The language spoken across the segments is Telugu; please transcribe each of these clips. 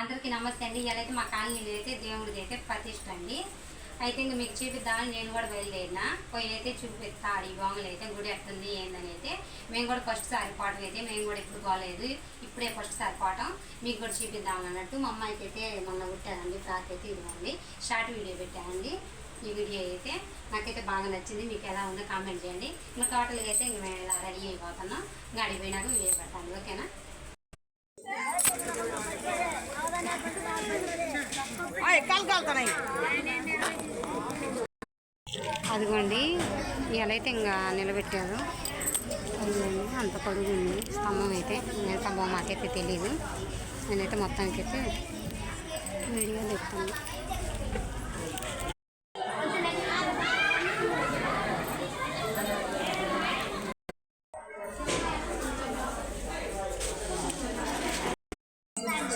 అందరికీ నమస్తే అండి. ఇవాళైతే మా కాలనీలో అయితే దేవుడిది అయితే ప్రతిష్ట అండి అయితే ఇంక మీకు చూపిద్దామని నేను కూడా బయలుదేరిన. పోయి అయితే చూపిస్తా ఈ బొమ్మలు అయితే గుడి ఎట్టుంది ఏందని అయితే మేము కూడా ఫస్ట్ సారి పాటం అయితే మేము కూడా ఎప్పుడు పోలేదు. ఇప్పుడే ఫస్ట్ సారి పాటం మీకు కూడా చూపిద్దాం అన్నట్టు మా అమ్మాయికి అయితే మొన్న కుట్టారండి ఫ్రాక్ అయితే ఇవ్వండి. షార్ట్ వీడియో పెట్టామండి ఈ వీడియో అయితే నాకైతే బాగా నచ్చింది. మీకు ఎలా ఉందో కామెంట్ చేయండి. ఇంకా టోటల్గా అయితే ఇంక మేము ఇలా రెడీ అయిపోతున్నాం. ఇంకా అడిగిపోయినాక వీడియో పెడతాను. ఓకేనా? ఎక్కాలి కాలుతున్నాయి అదిగోండి ఇవాళైతే ఇంకా నిలబెట్టారు. అదిగోండి అంత పొడుగు ఉంది. స్తంభం అయితే నేను స్తంభం మాకైతే తెలియదు నేనైతే మొత్తానికి అయితే వీడియో చెప్తాను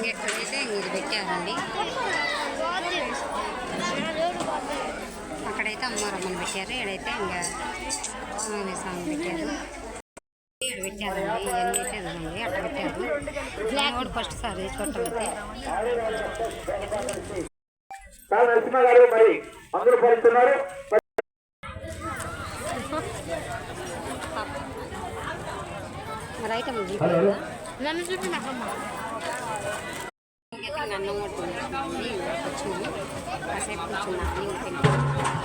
ఎక్కడైతే ఇంక ఇది పెట్టారండి. అక్కడైతే అమ్మవారమ్మని పెట్టారు ఇక్కడైతే ఇంకా స్వామి స్వామి పెట్టారు. ఇక్కడ పెట్టారండి ఇవన్నీ అయితే అట్లా పెట్టారు. కూడా ఫస్ట్ సారి మరి అందరూ మరి అయితే హలో నన్ను చూపి ఇంక అన్నం కూడా తినేసామండి ఇంకా కూర్చున్నాము కాసేపు కూర్చున్నాము ఇంక తిన్నాము